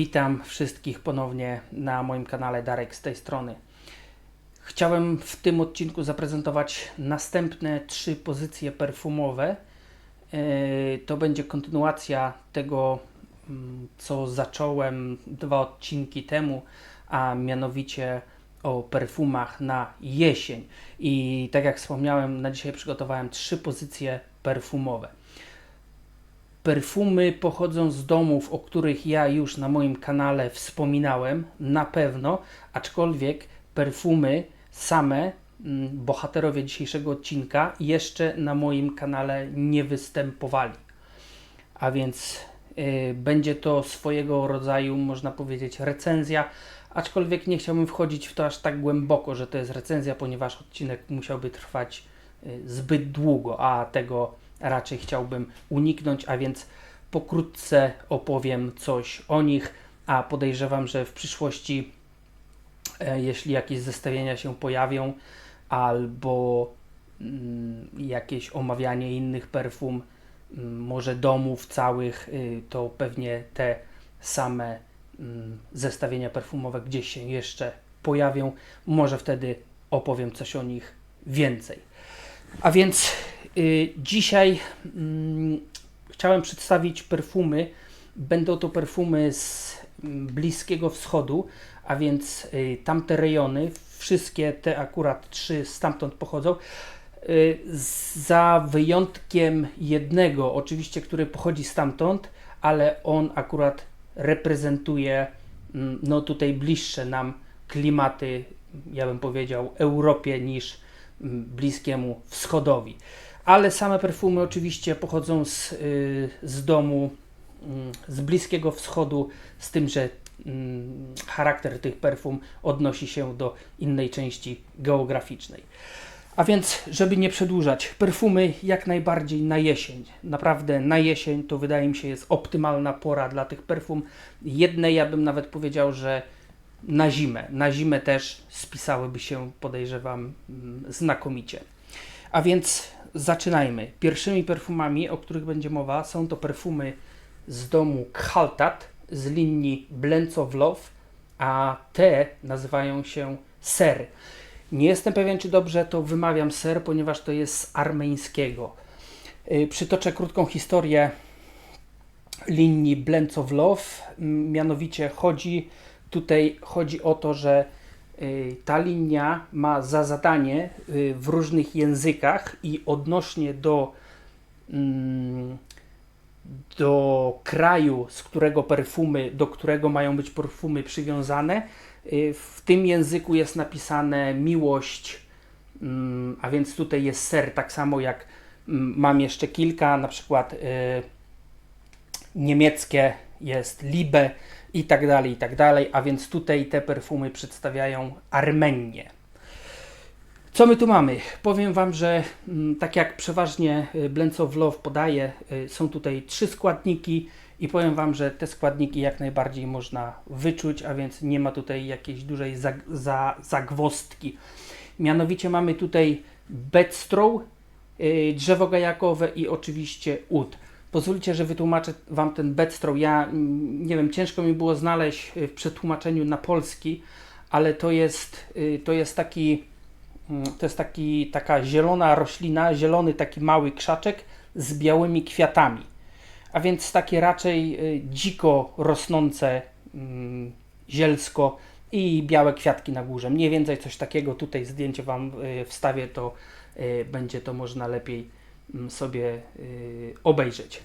Witam wszystkich ponownie na moim kanale Darek z tej strony. Chciałem w tym odcinku zaprezentować następne trzy pozycje perfumowe. Yy, To będzie kontynuacja tego, mm, co zacząłem dwa odcinki temu, a mianowicie o perfumach na jesień. I tak jak wspomniałem, na dzisiaj przygotowałem trzy pozycje perfumowe. Perfumy pochodzą z domów, o których ja już na moim kanale wspominałem, na pewno, aczkolwiek perfumy same, mm, bohaterowie dzisiejszego odcinka, jeszcze na moim kanale nie występowali. A więc y, będzie to swojego rodzaju, można powiedzieć, recenzja, aczkolwiek nie chciałbym wchodzić w to aż tak głęboko, że to jest recenzja, ponieważ odcinek musiałby trwać y, zbyt długo, a tego raczej chciałbym uniknąć, a więc pokrótce opowiem coś o nich, a podejrzewam, że w przyszłości, e, jeśli jakieś zestawienia się pojawią, albo mm, jakieś omawianie innych perfum, mm, może domów całych, y, to pewnie te same mm, zestawienia perfumowe gdzieś się jeszcze pojawią. Może wtedy opowiem coś o nich więcej. A więc y, dzisiaj mm, chciałem przedstawić perfumy. Będą to perfumy z mm, Bliskiego Wschodu, a więc y, tamte rejony, wszystkie te akurat trzy stamtąd pochodzą. Y, za wyjątkiem jednego, oczywiście, który pochodzi stamtąd, ale on akurat reprezentuje mm, no tutaj bliższe nam klimaty, ja bym powiedział, Europie niż Bliskiemu Wschodowi. Ale same perfumy oczywiście pochodzą z, y, z domu mm, z Bliskiego Wschodu, z tym, że mm, charakter tych perfum odnosi się do innej części geograficznej. A więc, żeby nie przedłużać, perfumy jak najbardziej na jesień. Naprawdę na jesień to wydaje mi się jest optymalna pora dla tych perfum. Jedne ja bym nawet powiedział, że na zimę. Na zimę też spisałyby się, podejrzewam, mm, znakomicie. A więc zaczynajmy. Pierwszymi perfumami, o których będzie mowa, są to perfumy z domu Khaltat z linii Blends of Love, a te nazywają się Ser. Nie jestem pewien, czy dobrze to wymawiam ser, ponieważ to jest z armeńskiego. Yy, Przytoczę krótką historię linii Blends of Love. Mianowicie chodzi tutaj chodzi o to, że y, ta linia ma za zadanie y, w różnych językach i odnośnie do, mm, do kraju, z którego perfumy, do którego mają być perfumy przywiązane, y, w tym języku jest napisane miłość, mm, a więc tutaj jest ser, tak samo jak mm, mam jeszcze kilka, na przykład niemieckie jest Liebe i tak dalej, i tak dalej, a więc tutaj te perfumy przedstawiają Armenię. Co my tu mamy? Powiem Wam, że mm, tak jak przeważnie y, Blends of Love podaje, y, są tutaj trzy składniki i powiem Wam, że te składniki jak najbardziej można wyczuć, a więc nie ma tutaj jakiejś dużej zag za zagwostki. Mianowicie mamy tutaj bedstraw, y, drzewo gajakowe i oczywiście ud. Pozwólcie, że wytłumaczę Wam ten bedstraw. Ja mm, nie wiem, ciężko mi było znaleźć y, w przetłumaczeniu na polski, ale to jest, y, to jest taki, mm, to jest taki, taka zielona roślina, zielony taki mały krzaczek z białymi kwiatami. A więc takie raczej y, dziko rosnące mm, zielsko i białe kwiatki na górze. Mniej więcej coś takiego. Tutaj zdjęcie Wam wstawię, to będzie to można lepiej sobie y, obejrzeć.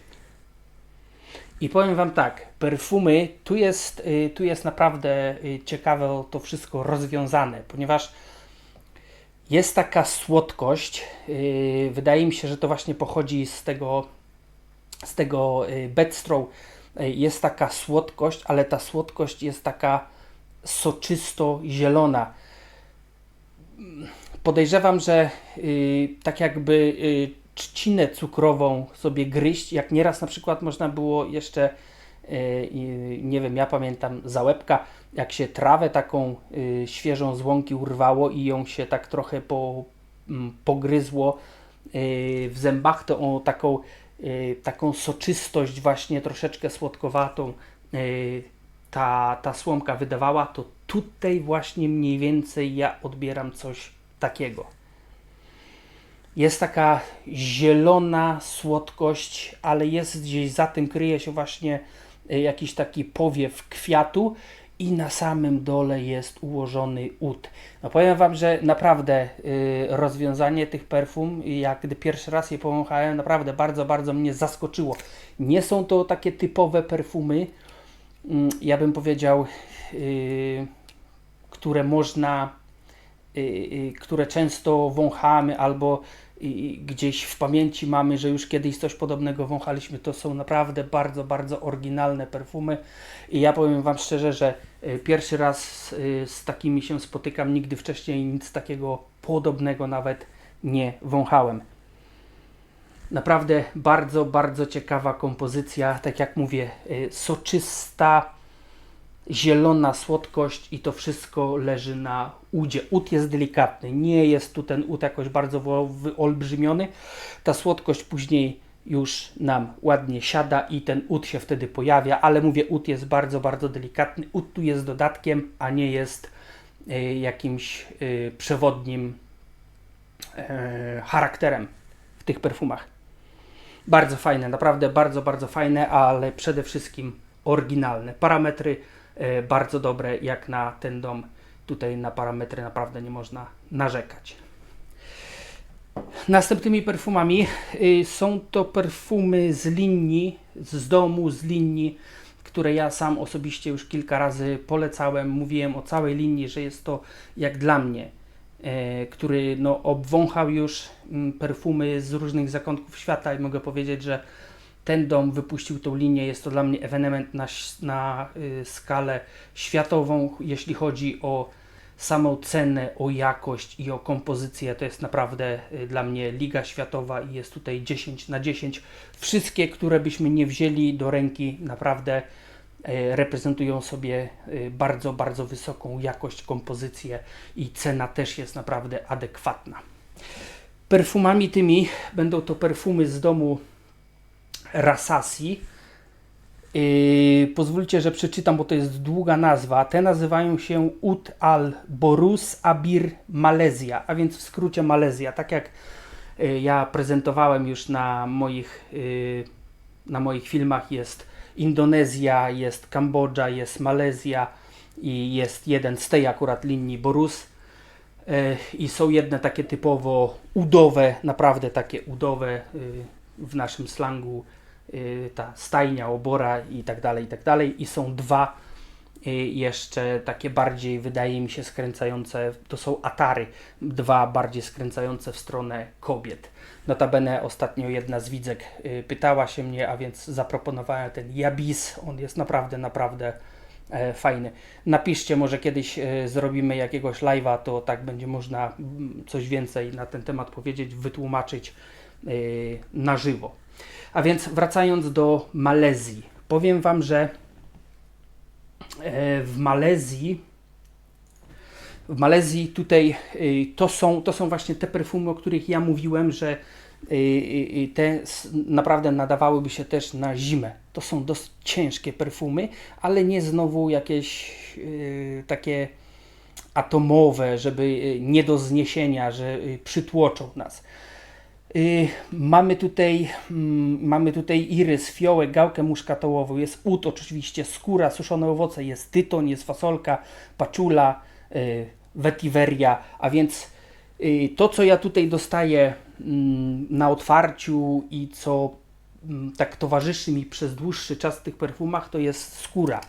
I powiem Wam tak, perfumy, tu jest, y, tu jest naprawdę y, ciekawe to wszystko rozwiązane, ponieważ jest taka słodkość, wydaje mi się, że to właśnie pochodzi z tego, z tego bedstraw, Y, jest taka słodkość, ale ta słodkość jest taka soczysto-zielona. Podejrzewam, że tak jakby trzcinę cukrową sobie gryźć, jak nieraz na przykład można było jeszcze, y, nie wiem, ja pamiętam za łebka, jak się trawę taką y, świeżą z łąki urwało i ją się tak trochę po, mm, pogryzło y, w zębach, to o taką, taką soczystość właśnie troszeczkę słodkowatą ta, ta słomka wydawała, to tutaj właśnie mniej więcej ja odbieram coś takiego. Jest taka zielona słodkość, ale jest gdzieś za tym kryje się właśnie y, jakiś taki powiew kwiatu i na samym dole jest ułożony ud. No powiem Wam, że naprawdę y, rozwiązanie tych perfum, jak gdy pierwszy raz je powąchałem, naprawdę bardzo, bardzo mnie zaskoczyło. Nie są to takie typowe perfumy, mm, ja bym powiedział, y, które można, y, y, które często wąchamy albo y, gdzieś w pamięci mamy, że już kiedyś coś podobnego wąchaliśmy. To są naprawdę bardzo, bardzo oryginalne perfumy i ja powiem Wam szczerze, że y, pierwszy raz y, z takimi się spotykam, nigdy wcześniej nic takiego podobnego nawet nie wąchałem. Naprawdę bardzo, bardzo ciekawa kompozycja. Tak jak mówię, y, soczysta, zielona słodkość i to wszystko leży na udzie. Ud jest delikatny, nie jest tu ten ud jakoś bardzo wyolbrzymiony. Ta słodkość później już nam ładnie siada i ten ud się wtedy pojawia, ale mówię, ud jest bardzo, bardzo delikatny. Ud tu jest dodatkiem, a nie jest y, jakimś y, przewodnim e, charakterem w tych perfumach. Bardzo fajne, naprawdę bardzo, bardzo fajne, ale przede wszystkim oryginalne. Parametry e, bardzo dobre, jak na ten dom. Tutaj na parametry naprawdę nie można narzekać. Następnymi perfumami y, są to perfumy z linii, z domu, z linii, które ja sam osobiście już kilka razy polecałem. Mówiłem o całej linii, że jest to jak dla mnie, e, który no, obwąchał już mm, perfumy z różnych zakątków świata i mogę powiedzieć, że ten dom wypuścił tą linię. Jest to dla mnie ewenement na, na y, skalę światową, jeśli chodzi o samą cenę, o jakość i o kompozycję. To jest naprawdę y, dla mnie liga światowa i jest tutaj 10 na 10. Wszystkie, które byśmy nie wzięli do ręki, naprawdę y, reprezentują sobie bardzo, bardzo wysoką jakość, kompozycję i cena też jest naprawdę adekwatna. Perfumami tymi będą to perfumy z domu Rasasi. Yy, pozwólcie, że przeczytam, bo to jest długa nazwa. Te nazywają się Ut al Borus Abir Malezja, a więc w skrócie Malezja. Tak jak yy, ja prezentowałem już na moich, yy, na moich filmach, jest Indonezja, jest Kambodża, jest Malezja i jest jeden z tej akurat linii Borus. Yy, I są jedne takie typowo udowe, naprawdę takie udowe yy, w naszym slangu ta stajnia, obora i tak dalej, i tak dalej. I są dwa y, jeszcze takie bardziej, wydaje mi się, skręcające, to są atary, dwa bardziej skręcające w stronę kobiet. Notabene ostatnio jedna z widzek y, pytała się mnie, a więc zaproponowałem ten Jabis, on jest naprawdę, naprawdę e, fajny. Napiszcie, może kiedyś e, zrobimy jakiegoś live'a, to tak będzie można mm, coś więcej na ten temat powiedzieć, wytłumaczyć e, na żywo. A więc wracając do Malezji, powiem Wam, że e, w Malezji w Malezji tutaj y, to są, to są właśnie te perfumy, o których ja mówiłem, że y, te naprawdę nadawałyby się też na zimę. To są dosyć ciężkie perfumy, ale nie znowu jakieś takie atomowe, żeby nie do zniesienia, że przytłoczą nas. Y, mamy tutaj, mm, mamy tutaj irys, fiołek, gałkę muszkatołową, jest ud oczywiście, skóra, suszone owoce, jest tytoń, jest fasolka, paczula, y, vetiveria, a więc y, to, co ja tutaj dostaję mm, na otwarciu i co mm, tak towarzyszy mi przez dłuższy czas w tych perfumach, to jest skóra.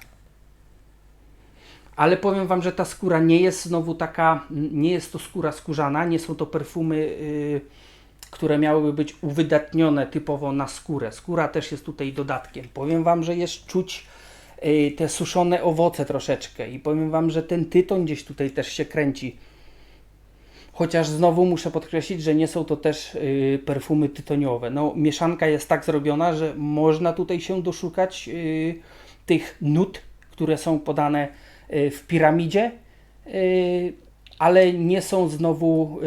Ale powiem Wam, że ta skóra nie jest znowu taka, nie jest to skóra skórzana, nie są to perfumy, y, które miałyby być uwydatnione typowo na skórę. Skóra też jest tutaj dodatkiem. Powiem Wam, że jest czuć y, te suszone owoce troszeczkę i powiem Wam, że ten tytoń gdzieś tutaj też się kręci. Chociaż znowu muszę podkreślić, że nie są to też y, perfumy tytoniowe. No, mieszanka jest tak zrobiona, że można tutaj się doszukać y, tych nut, które są podane w piramidzie, ale nie są znowu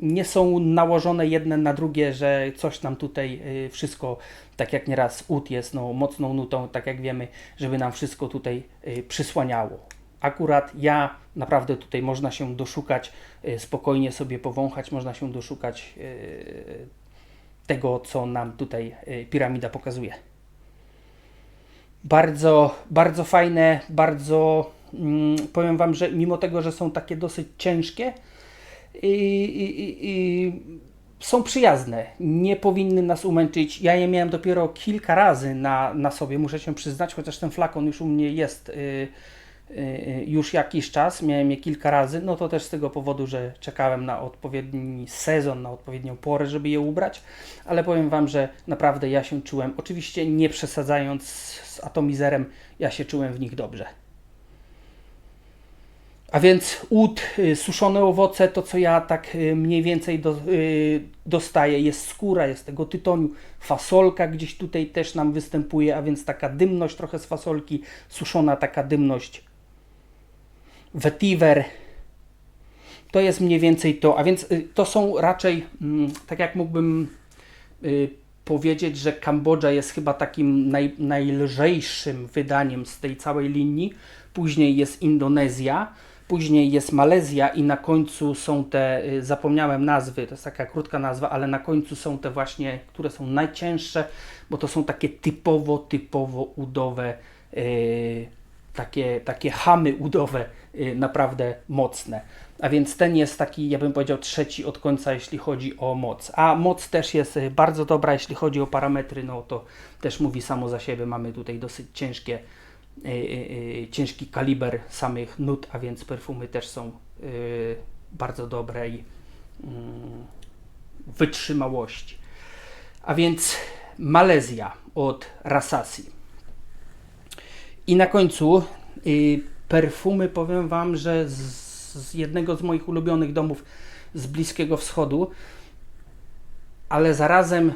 nie są nałożone jedne na drugie, że coś nam tutaj y, wszystko, tak jak nieraz ud jest no, mocną nutą, tak jak wiemy, żeby nam wszystko tutaj y, przysłaniało. Akurat ja naprawdę tutaj można się doszukać, y, spokojnie sobie powąchać, można się doszukać tego, co nam tutaj piramida pokazuje. Bardzo, bardzo fajne, bardzo mm, powiem Wam, że mimo tego, że są takie dosyć ciężkie, i, i, i, są przyjazne, nie powinny nas umęczyć. Ja je miałem dopiero kilka razy na, na sobie, muszę się przyznać, chociaż ten flakon już u mnie jest y, y, y, już jakiś czas, miałem je kilka razy, no to też z tego powodu, że czekałem na odpowiedni sezon, na odpowiednią porę, żeby je ubrać, ale powiem Wam, że naprawdę ja się czułem, oczywiście nie przesadzając z atomizerem, ja się czułem w nich dobrze. A więc łód, y, suszone owoce, to co ja tak y, mniej więcej do, y, dostaję, jest skóra, jest tego tytoniu, fasolka gdzieś tutaj też nam występuje, a więc taka dymność trochę z fasolki, suszona taka dymność. Vetiver, to jest mniej więcej to, a więc to są raczej, mm, tak jak mógłbym powiedzieć, że Kambodża jest chyba takim naj, najlżejszym wydaniem z tej całej linii. Później jest Indonezja, później jest Malezja i na końcu są te, y, zapomniałem nazwy, to jest taka krótka nazwa, ale na końcu są te właśnie, które są najcięższe, bo to są takie typowo, typowo udowe, yy, takie, takie hamy udowe, yy, naprawdę mocne. A więc ten jest taki, ja bym powiedział, trzeci od końca, jeśli chodzi o moc. A moc też jest y, bardzo dobra, jeśli chodzi o parametry, no to też mówi samo za siebie. Mamy tutaj dosyć ciężkie, ciężki kaliber samych nut, a więc perfumy też są bardzo dobrej mm, wytrzymałości. A więc Malezja od Rasasi. I na końcu y, perfumy, powiem Wam, że z, jednego z moich ulubionych domów z Bliskiego Wschodu, ale zarazem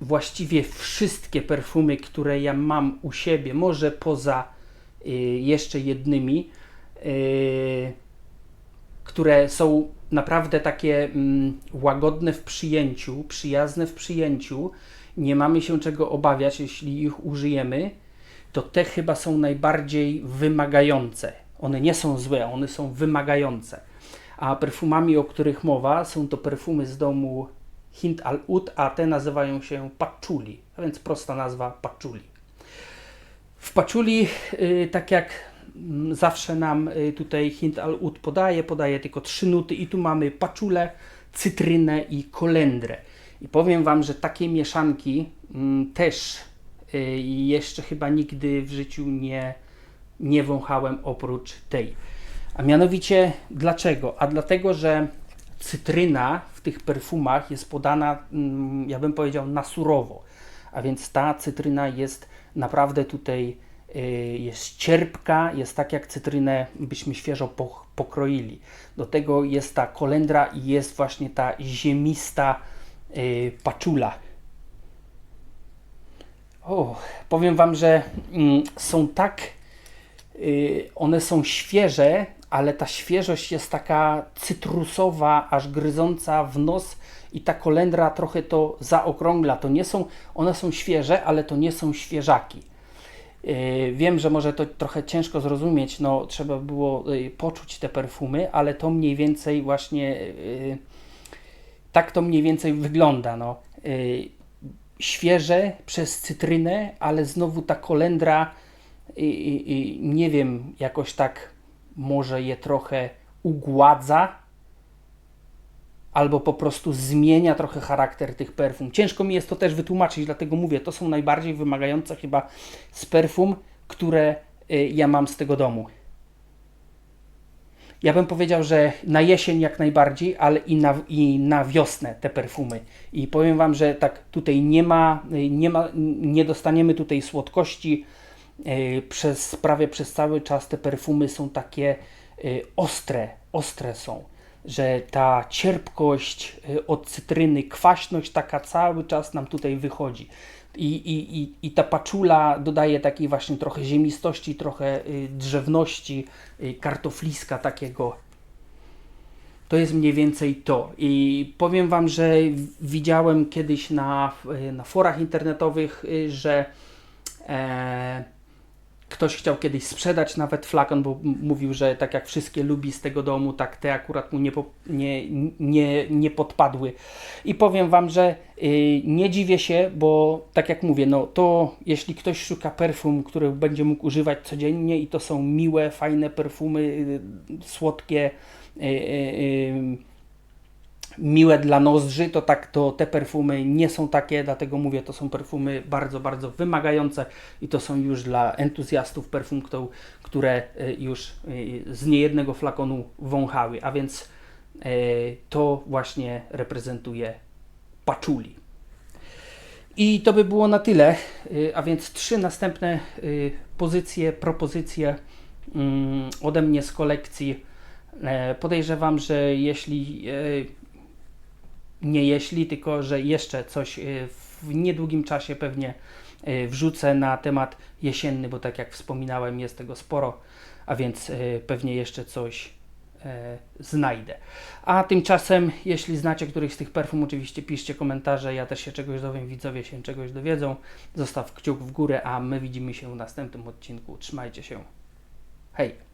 właściwie wszystkie perfumy, które ja mam u siebie, może poza jeszcze jednymi, y, które są naprawdę takie mm, łagodne w przyjęciu, przyjazne w przyjęciu, nie mamy się czego obawiać, jeśli ich użyjemy, to te chyba są najbardziej wymagające. One nie są złe, one są wymagające. A perfumami, o których mowa, są to perfumy z domu Hint al Ud, a te nazywają się patchouli, a więc prosta nazwa patchouli. W patchouli, y, tak jak mm, zawsze nam y, tutaj Hint al Ud podaje, podaje tylko trzy nuty i tu mamy paczulę, cytrynę i kolendrę. I powiem Wam, że takie mieszanki mm, też y, jeszcze chyba nigdy w życiu nie, nie wąchałem oprócz tej. A mianowicie dlaczego? A dlatego, że cytryna w tych perfumach jest podana, mm, ja bym powiedział, na surowo. A więc ta cytryna jest naprawdę tutaj y, jest cierpka, jest tak jak cytrynę byśmy świeżo po- pokroili. Do tego jest ta kolendra i jest właśnie ta ziemista y, paczula. O, powiem Wam, że mm, są tak, y, one są świeże, ale ta świeżość jest taka cytrusowa, aż gryząca w nos i ta kolendra trochę to zaokrągla. To nie są, one są świeże, ale to nie są świeżaki. Yy, Wiem, że może to trochę ciężko zrozumieć, no trzeba było yy, poczuć te perfumy, ale to mniej więcej właśnie yy, tak to mniej więcej wygląda. No. Świeże przez cytrynę, ale znowu ta kolendra, nie wiem, jakoś tak może je trochę ugładza, albo po prostu zmienia trochę charakter tych perfum. Ciężko mi jest to też wytłumaczyć, dlatego mówię, to są najbardziej wymagające chyba z perfum, które y, ja mam z tego domu. Ja bym powiedział, że na jesień jak najbardziej, ale i na, i na wiosnę te perfumy. I powiem Wam, że tak tutaj nie ma, y, nie ma, nie dostaniemy tutaj słodkości. Y, Przez, prawie przez cały czas te perfumy są takie ostre, ostre są, że ta cierpkość y, od cytryny, kwaśność taka cały czas nam tutaj wychodzi. I, i, i, i ta paczula dodaje takiej właśnie trochę ziemistości, trochę y, drzewności, y, kartofliska takiego. to jest mniej więcej to. I powiem Wam, że widziałem kiedyś na, na forach internetowych, że e, ktoś chciał kiedyś sprzedać nawet flakon, bo mówił, że tak jak wszystkie lubi z tego domu, tak te akurat mu nie, po, nie, nie, nie podpadły. I powiem Wam, że y, nie dziwię się, bo tak jak mówię, no to jeśli ktoś szuka perfum, których będzie mógł używać codziennie i to są miłe, fajne perfumy, y, słodkie, y, y, y, miłe dla nozdrzy, to tak to te perfumy nie są takie, dlatego mówię, to są perfumy bardzo, bardzo wymagające i to są już dla entuzjastów perfum, któ- które y, już y, z niejednego flakonu wąchały, a więc y, to właśnie reprezentuje paczuli. I to by było na tyle, a więc trzy następne pozycje, propozycje mm, ode mnie z kolekcji. E, Podejrzewam, że jeśli e, nie jeśli, tylko że jeszcze coś e, w niedługim czasie pewnie e, wrzucę na temat jesienny, bo tak jak wspominałem, jest tego sporo, a więc e, pewnie jeszcze coś e, znajdę. A tymczasem, jeśli znacie któryś z tych perfum, oczywiście piszcie komentarze, ja też się czegoś dowiem, widzowie się czegoś dowiedzą. Zostaw kciuk w górę, a my widzimy się w następnym odcinku. Trzymajcie się. Hej!